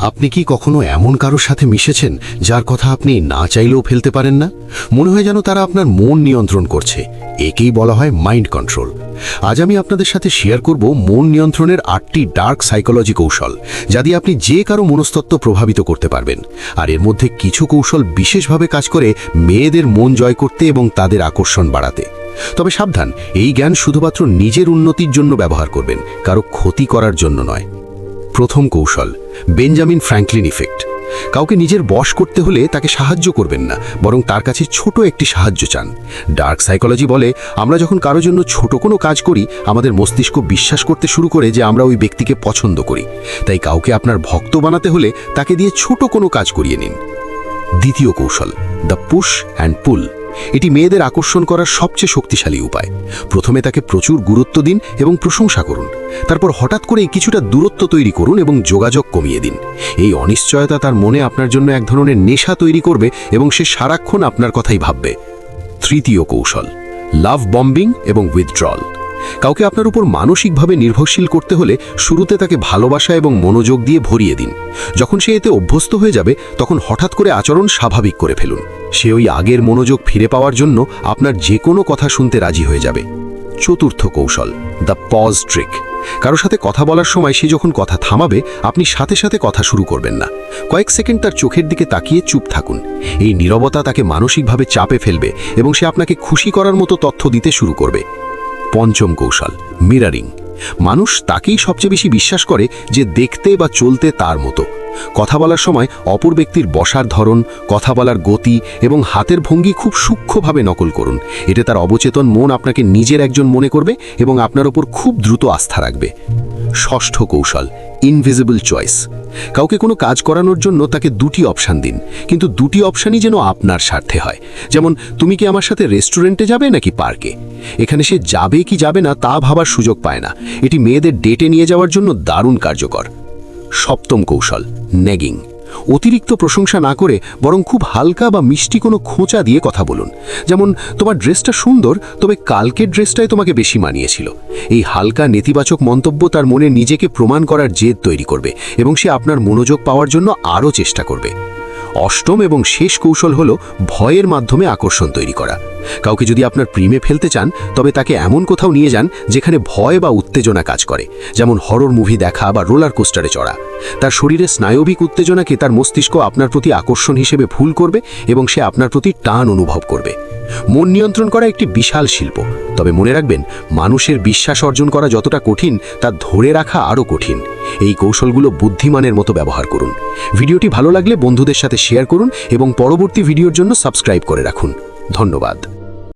আপনি কি কখনো এমন কারোর সাথে মিশেছেন যার কথা আপনি না চাইলেও ফেলতে পারেন না? মনে হয় যেন তারা আপনার মন নিয়ন্ত্রণ করছে। একেই বলা হয় মাইন্ড কন্ট্রোল আজ আমি আপনাদের সাথে শেয়ার করব মন নিয়ন্ত্রণের আটটি ডার্ক সাইকোলজি কৌশল, যা দিয়ে আপনি যে কারও মনস্তত্ব প্রভাবিত করতে পারবেন। আর এর মধ্যে কিছু কৌশল বিশেষভাবে কাজ করে মেয়েদের মন জয় করতে এবং তাদের আকর্ষণ বাড়াতে। তবে সাবধান, এই জ্ঞান শুধুমাত্র নিজের উন্নতির জন্য ব্যবহার করবেন, কারও ক্ষতি করার জন্য নয়। প্রথম কৌশল, বেঞ্জামিন ফ্র্যাঙ্কলিন ইফেক্ট। কাউকে নিজের বশ করতে হলে তাকে সাহায্য করবেন না, বরং তার কাছে ছোট একটি সাহায্য চান। ডার্ক সাইকোলজি বলে, আমরা যখন কারও জন্য ছোট কোনো কাজ করি, আমাদের মস্তিষ্ক বিশ্বাস করতে শুরু করে যে আমরা ওই ব্যক্তিকে পছন্দ করি। তাই কাউকে আপনার ভক্ত বানাতে হলে তাকে দিয়ে ছোট কোনো কাজ করিয়ে নিন। দ্বিতীয় কৌশল, দ্য পুশ অ্যান্ড পুল। এটি মেয়েদের আকর্ষণ করার সবচেয়ে শক্তিশালী উপায়। প্রথমে তাকে প্রচুর গুরুত্ব দিন এবং প্রশংসা করুন। তারপর হঠাৎ করে কিছুটা দূরত্ব তৈরি করুন এবং যোগাযোগ কমিয়ে দিন। এই অনিশ্চয়তা তার মনে আপনার জন্য এক ধরনের নেশা তৈরি করবে এবং সে সারাক্ষণ আপনার কথাই ভাববে। তৃতীয় কৌশল লাভ বম্বিং এবং উইথড্রল কাউকে আপনার উপর মানসিকভাবে নির্ভরশীল করতে হলে শুরুতে তাকে ভালোবাসা এবং মনোযোগ দিয়ে ভরিয়ে দিন। যখন সে এতে অভ্যস্ত হয়ে যাবে, তখন হঠাৎ করে আচরণ স্বাভাবিক করে ফেলুন। সে ওই আগের মনোযোগ ফিরে পাওয়ার জন্য আপনার যে কোনো কথা শুনতে রাজি হয়ে যাবে। চতুর্থ কৌশল, দ্য পজ ট্রিক। কারও সাথে কথা বলার সময় সে যখন কথা থামাবে, আপনি সাথে সাথে কথা শুরু করবেন না। কয়েক সেকেন্ড তার চোখের দিকে তাকিয়ে চুপ থাকুন। এই নীরবতা তাকে মানসিকভাবে চাপে ফেলবে এবং সে আপনাকে খুশি করার মতো তথ্য দিতে শুরু করবে। পঞ্চম কৌশল মিরারিং মানুষ তাকেই সবচেয়ে বেশি বিশ্বাস করে যে দেখতে বা চলতে তার মতো। কথা বলার সময় অপর ব্যক্তির বসার ধরন, কথা বলার গতি এবং হাতের ভঙ্গি খুব সূক্ষ্মভাবে নকল করুন। এতে তার অবচেতন মন আপনাকে নিজের একজন মনে করবে এবং আপনার ওপর খুব দ্রুত আস্থা রাখবে। ষষ্ঠ কৌশল ইনভিজিবল চয়েস কাউকে কোনো কাজ করানোর জন্য তাকে দুটি অপশান দিন, কিন্তু দুটি অপশানই যেন আপনার স্বার্থে হয়। যেমন, তুমি কি আমার সাথে রেস্টুরেন্টে যাবে নাকি পার্কে এখানে সে যাবে কি যাবে না তা ভাবার সুযোগ পায় না। এটি মেয়েদের ডেটে নিয়ে যাওয়ার জন্য দারুণ কার্যকর। সপ্তম কৌশল নেগিং অতিরিক্ত প্রশংসা না করে বরং খুব হালকা বা মিষ্টি কোনো খোঁচা দিয়ে কথা বলুন। যেমন, তোমার ড্রেসটা সুন্দর, তবে কালকের ড্রেসটাই তোমাকে বেশি মানিয়েছিল। এই হালকা নেতিবাচক মন্তব্য তার মনে নিজেকে প্রমাণ করার জেদ তৈরি করবে এবং সে আপনার মনোযোগ পাওয়ার জন্য আরও চেষ্টা করবে। অষ্টম এবং শেষ কৌশল হল ভয়ের মাধ্যমে আকর্ষণ তৈরি করা। কাউকে যদি আপনার প্রেমে ফেলতে চান, তবে তাকে এমন কোথাও নিয়ে যান যেখানে ভয় বা উত্তেজনা কাজ করে, যেমন হরর মুভি দেখা বা রোলার কোস্টারে চড়া। তার শরীরে স্নায়বিক উত্তেজনাকে তার মস্তিষ্ক আপনার প্রতি আকর্ষণ হিসেবে ভুল করবে এবং সে আপনার প্রতি টান অনুভব করবে। মন নিয়ন্ত্রণ করা একটি বিশাল শিল্প, তবে মনে রাখবেন, মানুষের বিশ্বাস অর্জন করা যতটা কঠিন, তা ধরে রাখা আরও কঠিন। এই কৌশলগুলো বুদ্ধিমানের মতো ব্যবহার করুন। ভিডিওটি ভালো লাগলে বন্ধুদের সাথে শেয়ার করুন এবং পরবর্তী ভিডিওর জন্য সাবস্ক্রাইব করে রাখুন। ধন্যবাদ।